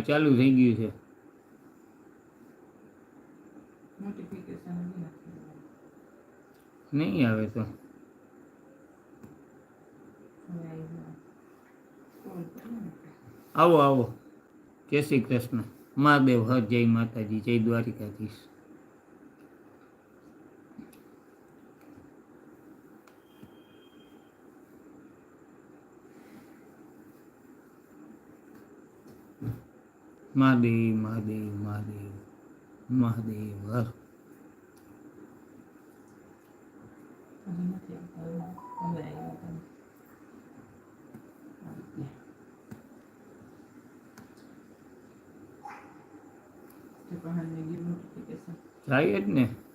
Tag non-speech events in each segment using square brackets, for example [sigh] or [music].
ચાલુ થઈ ગયું છે. નહીં આવે તો. આવો આવો. જય શ્રી કૃષ્ણ. મહાદેવ હર જય માતાજી જય દ્વારિકાધીશ. મહાદેવ મહાદેવ મહાદેવ મહાદેવ હર. જાય જ ને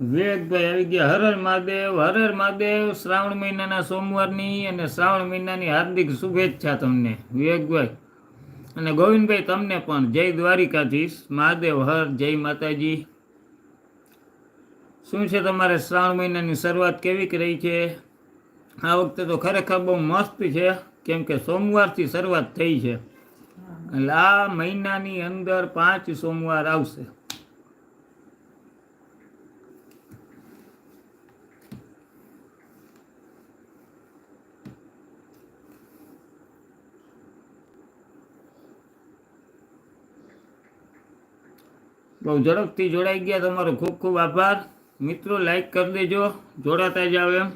વિવેકભાઈ આવી ગયા. હર હર મહાદેવ, હર હર મહાદેવ, શ્રાવણ મહિનાના સોમવારની અને શ્રાવણ મહિનાની હાર્દિક શુભેચ્છા તમને. વિવેકભાઈ અને ગોવિંદભાઈ તમને પણ. જય દ્વારિકાધીશ. મહાદેવ હર. જય માતાજી. શું છે તમારે શ્રાવણ મહિનાની શરૂઆત કેવી રહી છે? આ વખતે તો ખરેખર બહુ મસ્ત છે, કેમ કે સોમવારથી શરૂઆત થઈ છે. એટલે આ મહિનાની અંદર પાંચ સોમવાર આવશે. બહુ ઝડપથી જોડાઈ ગયા. તમારો ખૂબ ખૂબ આભાર. મિત્રો લાઈક કરી દેજો. જોડાતા જાવ એમ.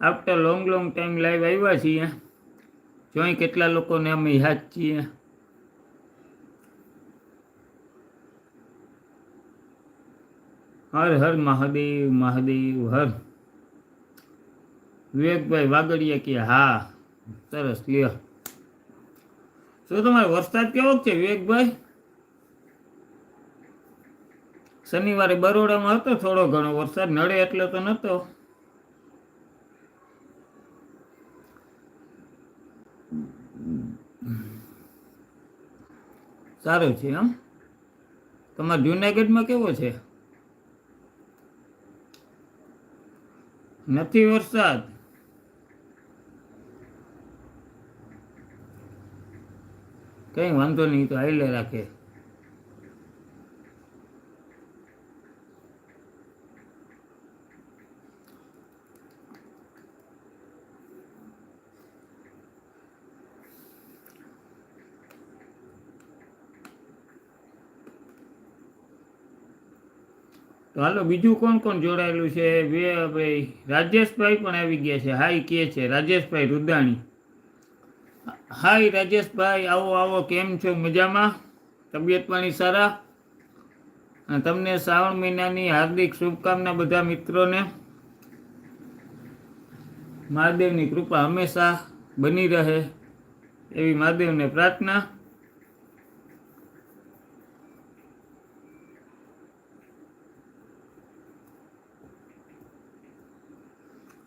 After long long time live આવ્યા છીએ. જોઈ કેટલા લોકોને અમે યાદ છીએ. હર હર મહાદેવ મહાદેવ, હર. વિવેકભાઈ વાગડિયા કે હા, સરસ, લ્યો. શું તમારે વરસાદ કેવો છે, વિવેકભાઈ? શનિવારે બરોડામાં હતો થોડો ઘણો, વરસાદ નડે એટલે તો નતો. સારું છે એમ. તમારે જુનાગઢમાં કેવો છે? નથી વરસાદ. કઈ વાંધો નહીં, તો આઈલે રાખે. તો હાલો, બીજું કોણ કોણ જોડાયેલું છે? બે, ભાઈ, રાજેશભાઈ પણ આવી ગયા છે. હાઈ કે છે. રાજેશભાઈ રુદાણી હાય રાજેશભાઈ. આવો આવો. કેમ છો? મજામાં? તબિયત પાણી સારા? તમને શ્રાવણ મહિનાની હાર્દિક શુભકામના બધા મિત્રોને. મહાદેવની કૃપા હંમેશા બની રહે એવી મહાદેવને પ્રાર્થના.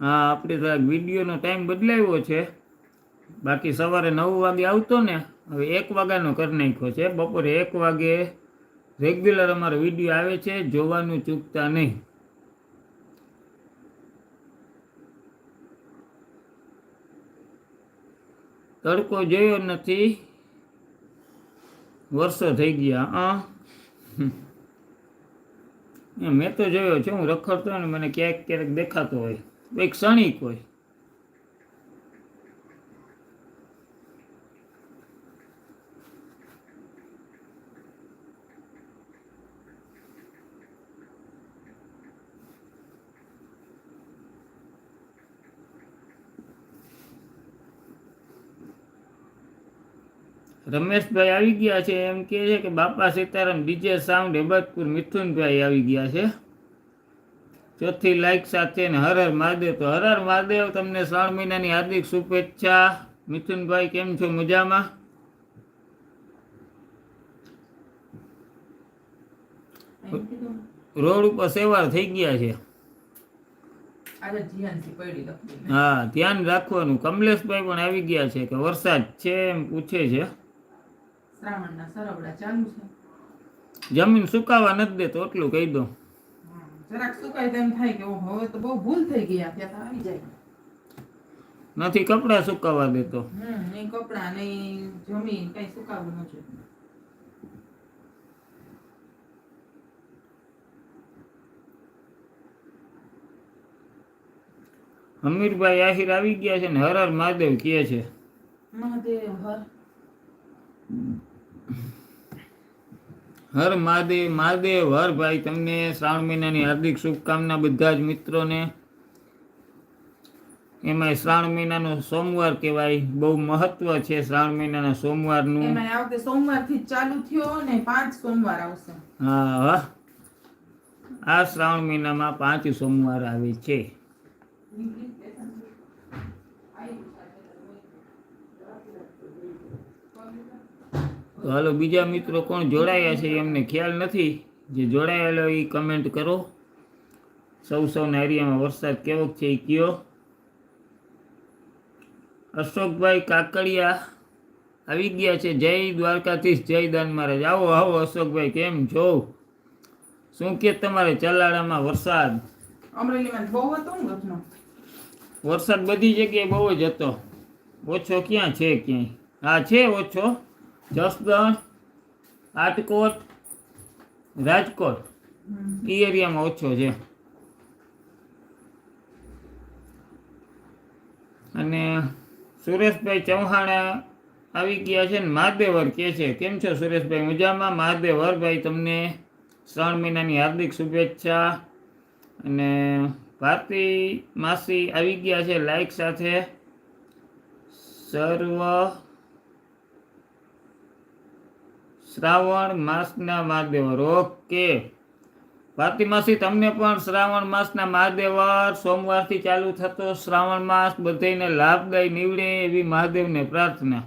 હા, આપણે થોડાક વિડીયોનો ટાઈમ બદલાવ્યો છે. બાકી સવારે નવ વાગે આવતો ને, હવે એક વાગ્યાનો કરી નાખ્યો છે. બપોરે એક વાગે રેગ્યુલર અમારો વીડિયો આવે છે, જોવાનું ચૂકતા નહીં. તડકો જોયો નથી. વર્ષો થઈ ગયા હા મેં તો જોયો છે, હું રખડતો ને મને ક્યાંક ક્યારેક દેખાતો હોય. એક ક્ષણિક હોય. રમેશભાઈ આવી ગયા છે એમ કે છે કે બાપા સીતારામ ડીજે સાઉન્ડ હેબતપુર મિથુનભાઈ આવી ગયા છે. ચોથી લાઈક સાથે ને હર હર મહાદેવ. તો હર હર મહાદેવ તમને શ્રાવણ મહિનાની હાર્દિક શુભેચ્છા. મિથુનભાઈ કેમ છો? મજામાં? રોડ ઉપર સેવાર થઈ ગયા છે. હા ધ્યાન રાખવાનું. કમલેશભાઈ પણ આવી ગયા છે કે વરસાદ છે એમ પૂછે છે. શ્રાવણના સરવડા ચાલુ છે. જમીન સુકાવા નથી દેતો એટલું કહી દો જરાક સુકાય તેમ થાય કે હવે તો બહુ ભૂલ થઈ ગઈ આ ત્યાં તો આવી જાય. નથી કપડા સુકાવા દેતો. હમ નહીં કપડા નહીં જમીન કઈ સુકાવું નથી હમીરભાઈ આહિર આવી ગયા છે ને હર હર મહાદેવ કહે છે. મહાદેવ હર. હર મહાદેવ મહાદેવ હર ભાઈ તમને શ્રાવણ મહિનાની હાર્દિક શુભકામના બધા જ મિત્રોને. એમાં શ્રાવણ મહિનાનો સોમવાર કહેવાય બહુ મહત્વ છે શ્રાવણ મહિનાના સોમવારનું. એમાં આ વખતે સોમવારથી ચાલુ થયો અને પાંચ સોમવાર આવશે. હા આ શ્રાવણ મહિનામાં પાંચ સોમવાર આવે છે. તો હાલો બીજા મિત્રો કોણ જોડાયા છે એમને ખ્યાલ નથી. જે જોડાયેલો એ કમેન્ટ કરો. સૌ સૌના એરિયામાં વરસાદ કેવો છે એ કયો? અશોકભાઈ કાકડિયા આવી ગયા છે. જય દ્વારકાધીશ જય દાન મહારાજ. આવો આવો અશોકભાઈ કેમ છો? શું કે તમારે ચલાડામાં વરસાદ? અમરેલીમાં બહુ હતો ને વરસાદ બધી જગ્યાએ બહુ જ હતો. ઓછો ક્યાં છે ક્યાંય? હા છે ઓછો. જસદણ આટકોટ રાજકોટ. એ એરિયામાં ઓછો છે. અને સુરેશભાઈ ચૌહાણ આવી ગયા છે ને મહાદેવર કે છે. કેમ છો સુરેશભાઈ? મજામાં? મહાદેવર ભાઈ તમને શ્રાવણ મહિનાની હાર્દિક શુભેચ્છા. અને ભારતી માસી આવી ગયા છે લાઈક સાથે. સર્વ શ્રાવણ માસના મહાદેવર. ઓકે. ભારતી તમને પણ શ્રાવણ માસના મહાદેવર સોમવારથી ચાલુ થતો શ્રાવણ માસ બધાને લાભદાયી નીવડે એવી મહાદેવને પ્રાર્થના.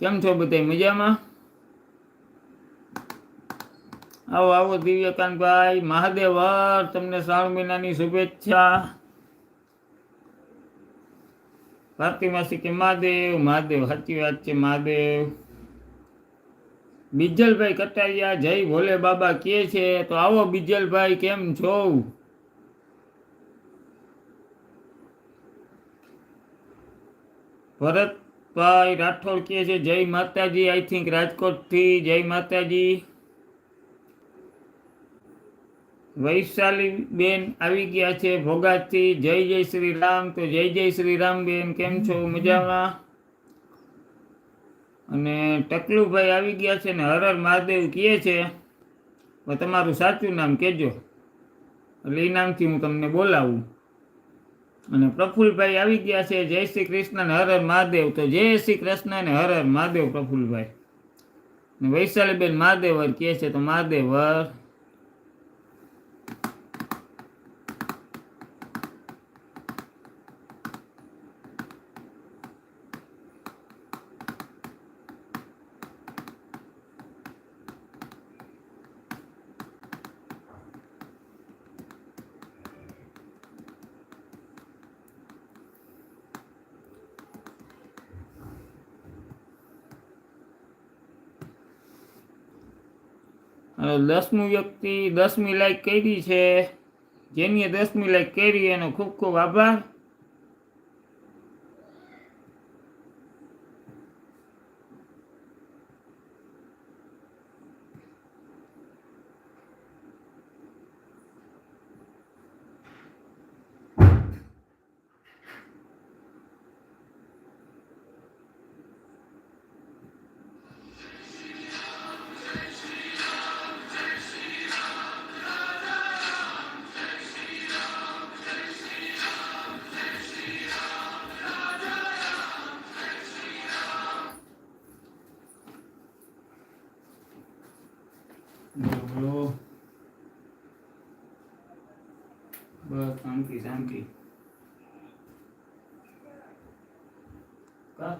કેમ છો બધા મજામાં? આવો આવો, દિવ્યકાંતભાઈ, મહાદેવ, હર તમને શ્રાવણ મહિનાની શુભેચ્છા. ભારતી માસી કે મહાદેવ મહાદેવ, સાચી વાત છે, મહાદેવ. બિજલભાઈ કટારિયા, જય ભોલે બાબા કે છે, તો આવો બિજલભાઈ, કેમ છો? ભરતભાઈ રાઠોડ કે છે, જય માતાજી આઈ થિંક રાજકોટથી, જય માતાજી. વૈશાલી બેન આવી ગયા છે ભોગાથી. જય જય શ્રી રામ તો જય જય શ્રી રામ બેન કેમ છો? મજામાં? અને ટકલુભાઈ આવી ગયા છે ને હર હર મહાદેવ કહે છે. તમારું સાચું નામ કહેજો. એટલે એ નામથી હું તમને બોલાવું. અને પ્રફુલભાઈ આવી ગયા છે. જય શ્રી કૃષ્ણ ને હર મહાદેવ. તો જય શ્રી કૃષ્ણ ને હર મહાદેવ પ્રફુલભાઈ. વૈશાલીબેન મહાદેવર કહે છે. તો મહાદેવર દસમું વ્યક્તિ દસમી લાઈક કરી છે. જેની દસમી લાઈક કરી એનો ખૂબ ખૂબ આભાર. કાં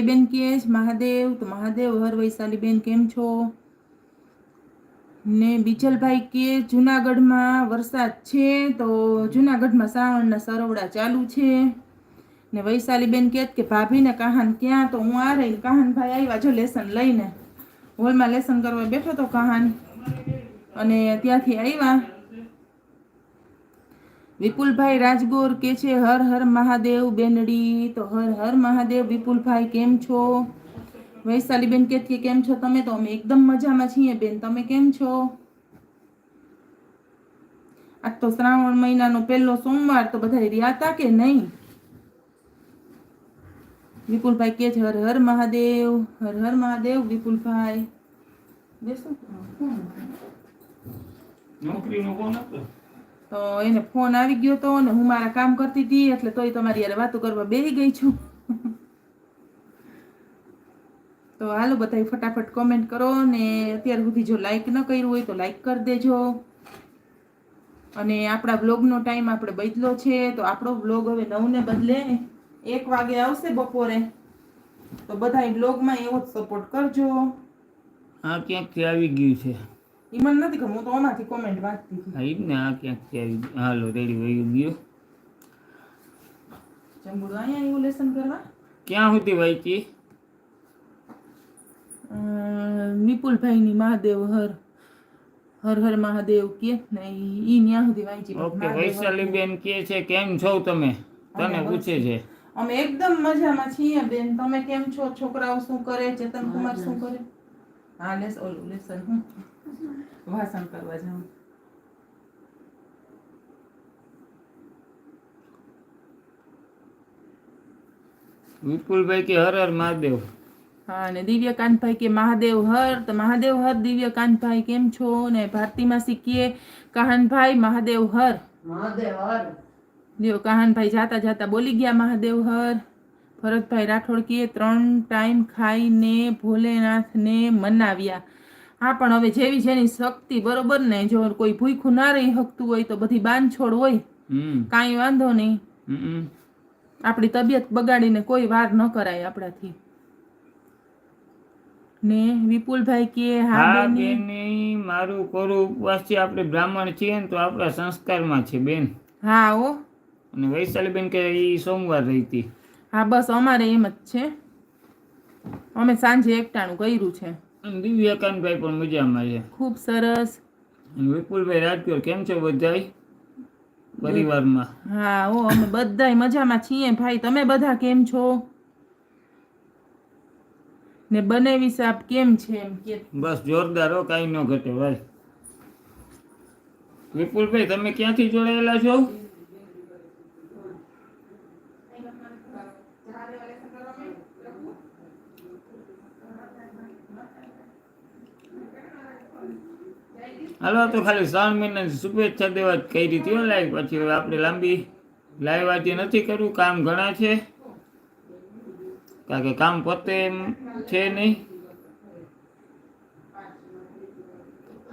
બેન કે મહાદેવ, તો મહાદેવ, હર વૈશાલીબેન, કેમ છો? ને બીજલભાઈ કે જુનાગઢમાં વરસાદ છે, તો જુનાગઢમાં શ્રાવણના સરોવડા ચાલુ છે. ને વૈશાલીબેન કહેત કે, ભાભીને કહાન ક્યાં? તો હું આ રહી કહાનભાઈ આવ્યા જો લેસન લઈને. હોલમાં લેસન કરવા બેઠો તો કહાન. અને ત્યાંથી આવ્યા. વિપુલભાઈ રાજગોર કે છે, હર હર મહાદેવ બેનડી. તો હર હર મહાદેવ વિપુલભાઈ, કેમ છો? વૈશાલીબેન કે કે કેમ છો તમે? તો અમે એકદમ મજામાં છીએ બેન, તમે કેમ છો? આજ તો શ્રાવણ મહિનાનો પહેલો સોમવાર, તો બધા રહ્યા કે નહીં? વિપુલભાઈ કે છે, હર હર મહાદેવ, હર હર મહાદેવ વિપુલભાઈ. બેસો નોકરીનો કોણ હતો? તો એને ફોન આવી ગયો તો ને હું મારા કામ કરતી હતી એટલે તોય તમારી યાર વાતો કરવા બેસી ગઈ છું. [laughs] તો હાલો બધા ફટાફટ કોમેન્ટ કરો ને અત્યાર સુધી જો લાઈક ન કર્યું હોય તો લાઈક કરી દેજો. અને આપણા બ્લોગનો ટાઈમ આપણે બદલો છે તો આપણો બ્લોગ હવે નવને બદલે. એક વાગે આવશે બપોરે. તો બધા બ્લોગમાં એવો જ સપોર્ટ કરજો. હા, ક્યાંકથી આવી ગયું છે? ઈ મને નથી ખબર હું તો ઓનાથી કોમેન્ટ વાંચતી હતી હા ઈ જ ને આ ક્યાંકથી આવી ગયું હાલો રેડી વહી ગયો ચંબુડો અહીંયા આવ્યું લેસન કરવા ક્યાં સુધી વાંચી અ, વિપુલભાઈની મહાદેવ હર હર હર મહાદેવ કે ને ઈ ઈ ન્યા સુધી વાંચી ઓકે વૈશાલી બેન કે છે કેમ છો તમે તને પૂછે છે અમે એકદમ મજામાં છીએ બેન તમે કેમ છો છોકરાઓ શું કરે ચેતન કુમાર શું કરે હા લેસ ઓલું લેસન હું ભાષણ કરવા જાઉં વિપુલભાઈ કે હર હર મહાદેવ. હા અને દિવ્યકાંતભાઈ કે મહાદેવ હર. તો મહાદેવ હર દિવ્યકાંતભાઈ કેમ છો? ને ભારતી માસી કે કહાનભાઈ મહાદેવ હર. લ્યો કાહનભાઈ જાતા જાતા બોલી ગયા મહાદેવ હર. ભરતભાઈ રાઠોડ કે ત્રણ ટાઈમ ખાઈને ભોલેનાથને મનાવ્યા. હા પણ હવે જેવી જેની શક્તિ બરોબર ને જો કોઈ ભૂખું ના રહી શકતું હોય તો બધી બાંધછોડ હોય. કાંઈ વાંધો નહીં. આપણી તબિયત બગાડીને કોઈ વાર ન કરાય આપણાથી. ને વિપુલભાઈ કે હા બેન. બેન મારું કોરું ઉપવાસ છે આપણે બ્રાહ્મણ છીએ ને તો આપણા સંસ્કારમાં છે બેન. હા ઓ. અને વૈશાલીબેન કે ઈ સોમવાર રહી હતી. હા બસ અમારે એમ જ છે. અમે સાંજે એકટાણું કર્યું છે. દિવ્યકાંતભાઈ પણ મજામાં છે. ખૂબ સરસ. વિપુલભાઈ રાજકોર કેમ છો બધાય? પરિવારમાં. હા ઓ અમે બધાય મજામાં છીએ. ભાઈ તમે બધા કેમ છો? ને બનેવી સાહેબ કેમ છે એમ કે? બસ જોરદાર હો કાઈ ન ઘટે ભાઈ. વિપુલભાઈ તમે ક્યાંથી જોડાયેલા છો? હાલો તો ખાલી શ્રાવણ મહિનાની શુભેચ્છા દેવા કરી હતી હો, લાઈવ. પછી આપણે લાંબી લાઈવ આજે નથી કરવું કામ ઘણા છે. કારણ કે કામ પોતે એમ છે નહીં.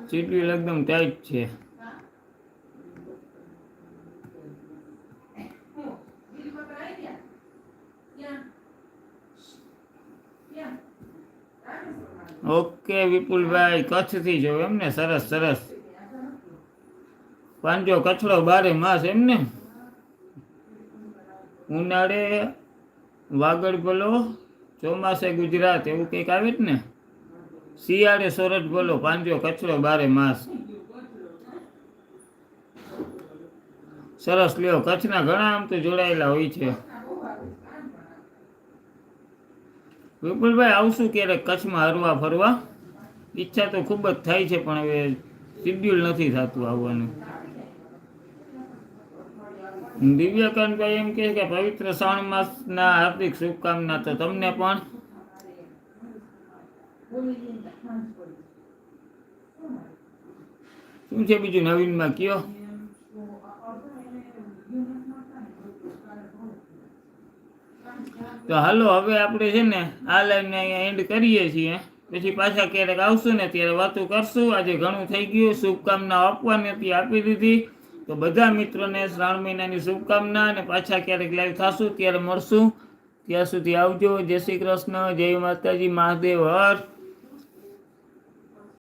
ચીટલી એકદમ ટાઈટ છે. ઓકે, વિપુલભાઈ, કચ્છથી જો એમને સરસ સરસ. પાંજો કચરો બારે માસ એમને. ઉનાળે વાગડ ભલો, ચોમાસે ગુજરાત, એવું કંઈક આવે ને? શિયાળે સોરઠ ભલો, પાંજો કચરો બારે માસ. સરસ લ્યો, કચ્છના ઘણા આમ તો જોડાયેલા હોય છે. વિપુલભાઈ આવશું ક્યારેક કચ્છમાં હરવા ફરવા? ઈચ્છા તો ખૂબ જ થાય છે, પણ હવે શિડ્યુલ નથી થતું આવવાનું. દિવ્યકાંતભાઈ એમ કહે કે પવિત્ર શ્રાવણ માસના હાર્દિક શુભકામના તો તમને પણ. શું છે બીજું, નવીનમાં કયો? તો હાલો, હવે આપણે છે ને આ લાઈનને અહીંયા એન્ડ કરીએ છીએ. પછી પાછા ક્યારેક આવશું ને ત્યારે વાતો કરશું. આજે ઘણું થઈ ગયું. શુભકામના આપવાની હતી, આપી દીધી. તો બધા મિત્રોને શ્રાવણ મહિનાની શુભકામના અને પાછા ક્યારેક લાઈવ થશું ત્યારે મળશું. ત્યાં સુધી આવજો. જય શ્રી કૃષ્ણ. જય માતાજી. મહાદેવ. હર.